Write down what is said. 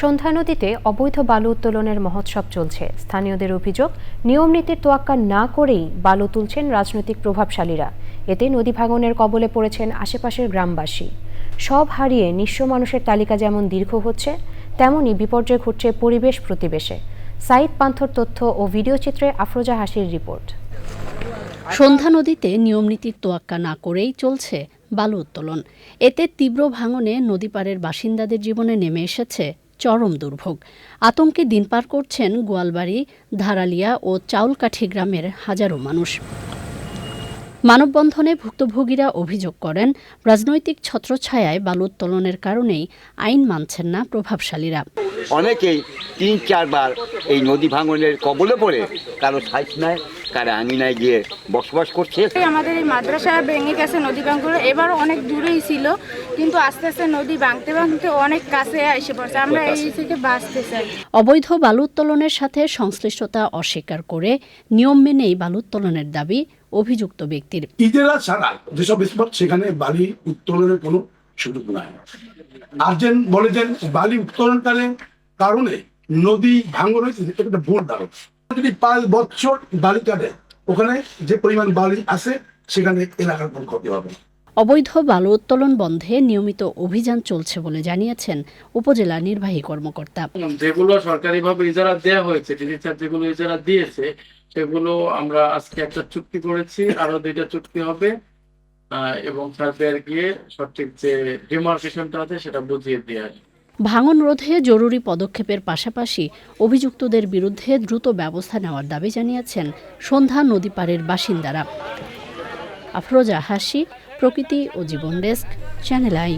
সন্ধ্যা নদীতে অবৈধ বালু উত্তোলনের মহোৎসব চলছে। স্থানীয়দের অভিযোগ, নিয়ম নীতির তোয়াক্কা না করেই বালু তুলছেন রাজনৈতিক প্রভাবশালীরা। এতে নদী ভাঙনের কবলে পড়েছেন আশেপাশের গ্রামবাসী। সব হারিয়ে নিঃস্ব মানুষের তালিকা যেমন দীর্ঘ হচ্ছে, তেমনই বিপর্যয় ঘটছে পরিবেশ প্রতিবেশে। সাইদ পান্থর তথ্য ও ভিডিও চিত্রে আফরোজা হাসির রিপোর্ট। সন্ধ্যা নদীতে নিয়মনীতির তোয়াক্কা না করেই চলছে বালু উত্তোলন। এতে তীব্র ভাঙনে নদীপাড়ের বাসিন্দাদের জীবনে নেমে এসেছে চরম দুর্ভোগ। আতঙ্কে দিন পার করছেন গোয়ালবাড়ি, ধারালিয়া ও চাউলকাঠি গ্রামের হাজারো মানুষ। মানববন্ধনে ভুক্তভোগীরা অভিযোগ করেন, রাজনৈতিক ছত্রছায়ায় বালু উত্তোলনের কারণেই আইন মানছেন না প্রভাবশালীরা। অনেকেই তিন চারবার এই নদী ভাঙনের কবলে পড়ে কারও সাইজ নাই কারও আঙিনায় গিয়ে বসবাস করছে। আমাদের এই মাদ্রাসা ভেঙে গেছে নদী ভাঙগুলো এবারও অনেক দূরেই ছিল কিন্তু আস্তে আস্তে নদী ভাঙতে ভাঙতে অনেক কাছে এসে পড়ছে আমরা এই থেকে বাঁচতে চাই অবৈধ বালু উত্তোলনের সাথে সংশ্লিষ্টতা অস্বীকার করে নিয়ম মেনেই বালু উত্তোলনের দাবি অভিযুক্ত ব্যক্তির। ইজেরা ছাড়া যেসব স্পট সেখানে বালি উত্তোলনের কোনো সুযোগ নাই। আর্জেন বলে যে বালি উত্তোলনকারীর কারণে নদী ভাঙন হয়েছে এটা একটা ভুল ধারণা। যদি পাঁচ বছর বালি কাটে ওখানে যে পরিমাণ বালি আছে সেখানে এলাকার কোনো ক্ষতি হবে অবৈধ বালু উত্তোলন বন্ধে নিয়মিত অভিযান চলছে বলে জানিয়েছেন উপজেলা নির্বাহী কর্মকর্তা। যেগুলো সরকারিভাবে ইজারা দেওয়া হয়েছে ডিজিটাল যেগুলো ইজারা দিয়েছে সেগুলো আমরা আজকে একটা চুক্তি করেছি আরও দুইটা চুক্তি হবে আহ, এবং সার্ভেয়ার গিয়ে সঠিক যে ডিমার্কেশনটা আছে সেটা বুঝিয়ে দিয়ে আসবে ভাঙন রোধে জরুরি পদক্ষেপের পাশাপাশি অভিযুক্তদের বিরুদ্ধে দ্রুত ব্যবস্থা নেওয়ার দাবি জানিয়েছেন সন্ধ্যা নদী পাড়ের বাসিন্দারা। আফরোজা হাসি, প্রকৃতি ও জীবন ডেস্ক, চ্যানেল আই।